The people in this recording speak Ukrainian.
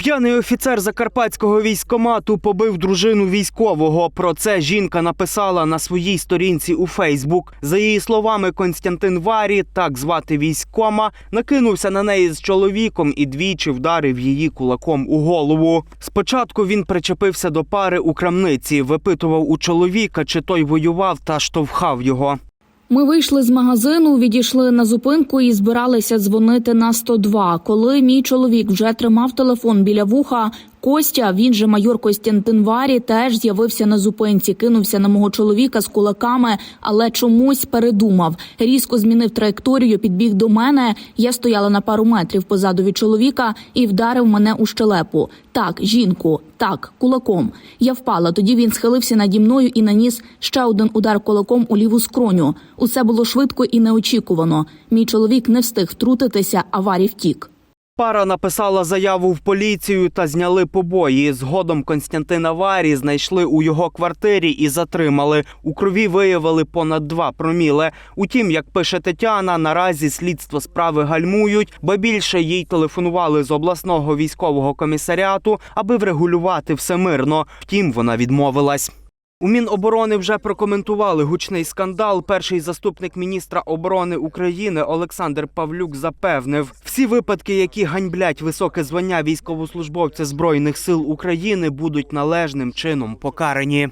П'яний офіцер закарпатського військкомату побив дружину військового. Про це жінка написала на своїй сторінці у Фейсбук. За її словами, Константин Варі, так звати військкома, накинувся на неї з чоловіком і двічі вдарив її кулаком у голову. Спочатку він причепився до пари у крамниці, випитував у чоловіка, чи той воював та штовхав його. Ми вийшли з магазину, відійшли на зупинку і збиралися дзвонити на 102. Коли мій чоловік вже тримав телефон біля вуха, Костя, він же майор Костянтин Варі, теж з'явився на зупинці, кинувся на мого чоловіка з кулаками, але чомусь передумав. Різко змінив траєкторію, підбіг до мене. Я стояла на пару метрів позаду від чоловіка і вдарив мене у щелепу. Так, жінку, так, кулаком. Я впала. Тоді він схилився наді мною і наніс ще один удар кулаком у ліву скроню. Усе було швидко і неочікувано. Мій чоловік не встиг втрутитися, а Варі втік. Пара написала заяву в поліцію та зняли побої. Згодом Константина Варі знайшли у його квартирі і затримали. У крові виявили понад два проміле. Утім, як пише Тетяна, наразі слідство справи гальмують, бо більше їй телефонували з обласного військового комісаріату, аби врегулювати все мирно. Втім, вона відмовилась. У Міноборони вже прокоментували гучний скандал. Перший заступник міністра оборони України Олександр Павлюк запевнив, всі випадки, які ганьблять високе звання військовослужбовця збройних сил України, будуть належним чином покарані.